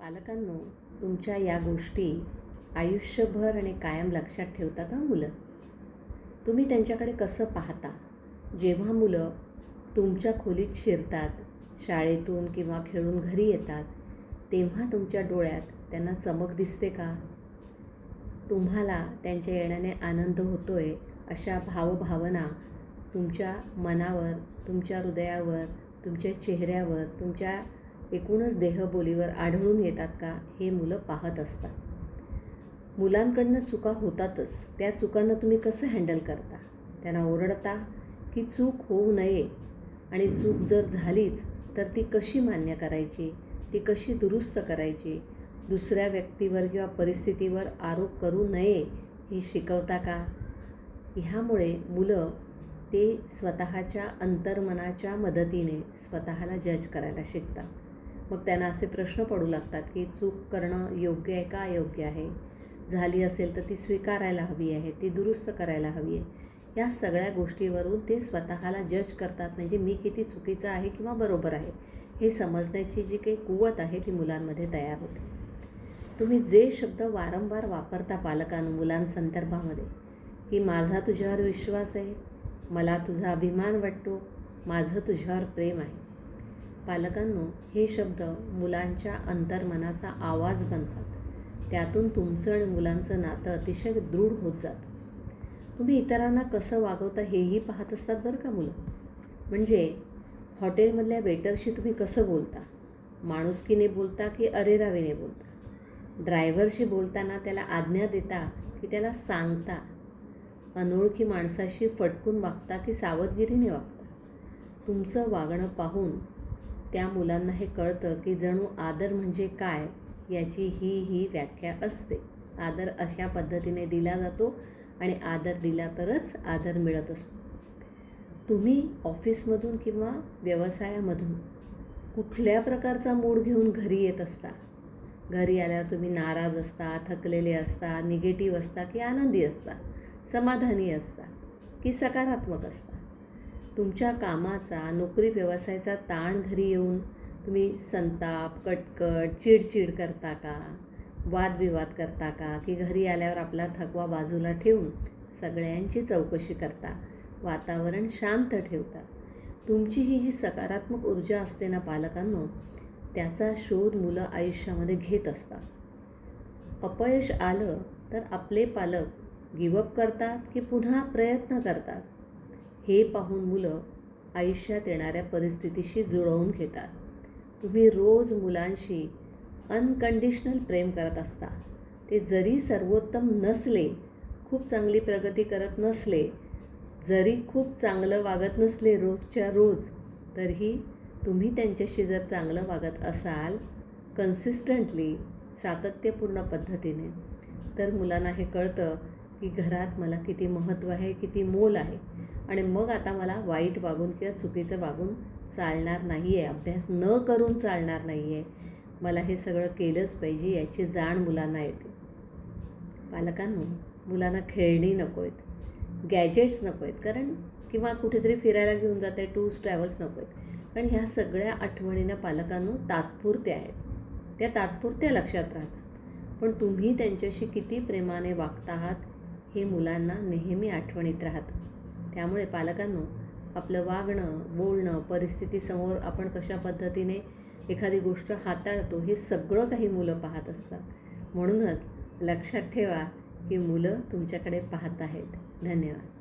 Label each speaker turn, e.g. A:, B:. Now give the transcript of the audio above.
A: पालकांनो तुमच्या या गोष्टी आयुष्यभर आणि कायम लक्षात ठेवतात हा मुलं. तुम्ही त्यांच्याकडे कसं पाहता? जेव्हा मुलं तुमच्या खोलीत शिरतात शाळेतून किंवा खेळून घरी येतात तेव्हा तुमच्या डोळ्यात त्यांना चमक दिसते का? तुम्हाला त्यांच्या येण्याने आनंद होतो आहे अशा भावभावना तुमच्या मनावर तुमच्या हृदयावर तुमच्या चेहऱ्यावर तुमच्या एकूणच देहबोलीवर आढळून येतात का हे मुलं पाहत असतात. मुलांकडनं चुका होतातच. त्या चुकांना तुम्ही कसं हँडल करता? त्यांना ओरडता की चूक होऊ नये आणि चूक जर झालीच तर ती कशी मान्य करायची? ती कशी दुरुस्त करायची? दुसऱ्या व्यक्तीवर किंवा परिस्थितीवर आरोप करू नये हे शिकवता का? ह्यामुळे मुलं ते स्वतःच्या अंतर्मनाच्या मदतीने स्वतःला जज करायला शिकतात. मग त्यांना असे प्रश्न पडू लागतात की चूक करणं योग्य आहे का अयोग्य आहे? झाली असेल तर ती स्वीकारायला हवी आहे ती दुरुस्त करायला हवी आहे. या सगळ्या गोष्टीवरून ते स्वतःला जज करतात म्हणजे मी किती चुकीचं आहे किंवा बरोबर आहे हे समजण्याची जी काही कुवत आहे ती मुलांमध्ये तयार होते. तुम्ही जे शब्द वारंवार वापरता पालकांना मुलांसंदर्भामध्ये की माझा तुझ्यावर विश्वास आहे मला तुझा अभिमान वाटतो माझं तुझ्यावर प्रेम आहे पालकांनो हे शब्द मुलांच्या अंतर्मनाचा आवाज बनतात. त्यातून तुमचं आणि मुलांचं नातं अतिशय दृढ होत जातं. तुम्ही इतरांना कसं वागवता हेही पाहत असतात बरं का मुलं? म्हणजे हॉटेलमधल्या वेटरशी तुम्ही कसं बोलता? माणुसकीने बोलता की अरेरावीने बोलता? ड्रायव्हरशी बोलताना त्याला आज्ञा देता की त्याला सांगता? अनोळखी माणसाशी फटकून वागता की सावधगिरीने वागता? तुमचं वागणं पाहून त्या मुलांना हे कळतं की जणू आदर म्हणजे काय याची ही ही व्याख्या असते. आदर अशा पद्धतीने दिला जातो आणि आदर दिला तरच आदर मिळत असतो. तुम्ही ऑफिसमधून किंवा व्यवसायामधून कुठल्या प्रकारचा मूड घेऊन घरी येत असता? घरी आल्यावर तुम्ही नाराज असता थकलेले असता निगेटिव्ह असता की आनंदी असता समाधानी असता की सकारात्मक असता? तुमच्या कामाचा नोकरी व्यवसायाचा ताण घरी येऊन तुम्ही संताप कटकट चिडचिड करता का? वादविवाद करता का? की घरी आल्यावर आपला थकवा बाजूला ठेवून सगळ्यांची चौकशी करता? वातावरण शांत ठेवता? तुमची ही जी सकारात्मक ऊर्जा असते ना पालकांनो त्याचा शोध मुलं आयुष्यामध्ये घेत असतात. अपयश आलं तर आपले पालक गिवअप करतात की पुन्हा प्रयत्न करतात? हे पाहून मुलं आयुष्यात येणाऱ्या परिस्थितीशी जुळवून घेतात. तुम्ही रोज मुलांशी अनकंडिशनल प्रेम करत असता. ते जरी सर्वोत्तम नसले खूप चांगली प्रगती करत नसले जरी खूप चांगलं वागत नसले रोजच्या रोज तरीही तुम्ही त्यांच्याशी जर चांगलं वागत असाल कन्सिस्टंटली सातत्यपूर्ण पद्धतीने तर मुलांना हे कळतं की घरात मला किती महत्त्व आहे किती मोल आहे. आणि मग आता मला वाईट वागून किंवा चुकीचं वागून चालणार नाही आहे अभ्यास न करून चालणार नाही आहे मला हे सगळं केलंच पाहिजे याची जाण मुलांना येते. पालकांनो मुलांना खेळणी नको आहेत गॅजेट्स नको आहेत कारण किंवा कुठेतरी फिरायला घेऊन जाते टूर्स ट्रॅव्हल्स नको आहेत. कारण ह्या सगळ्या आठवणीनं पालकांनो तात्पुरत्या आहेत. त्या तात्पुरत्या लक्षात राहतात. पण तुम्ही त्यांच्याशी किती प्रेमाने वागता आहात हे मुलांना नेहमी आठवणीत राहतं. त्यामुळे पालकांनो आपलं वागणं बोलणं परिस्थितीसमोर आपण कशा पद्धतीने एखादी गोष्ट हाताळतो हे सगळं काही मुलं पाहत असतात. म्हणूनच लक्षात ठेवा की मुलं तुमच्याकडे पाहत आहेत. धन्यवाद.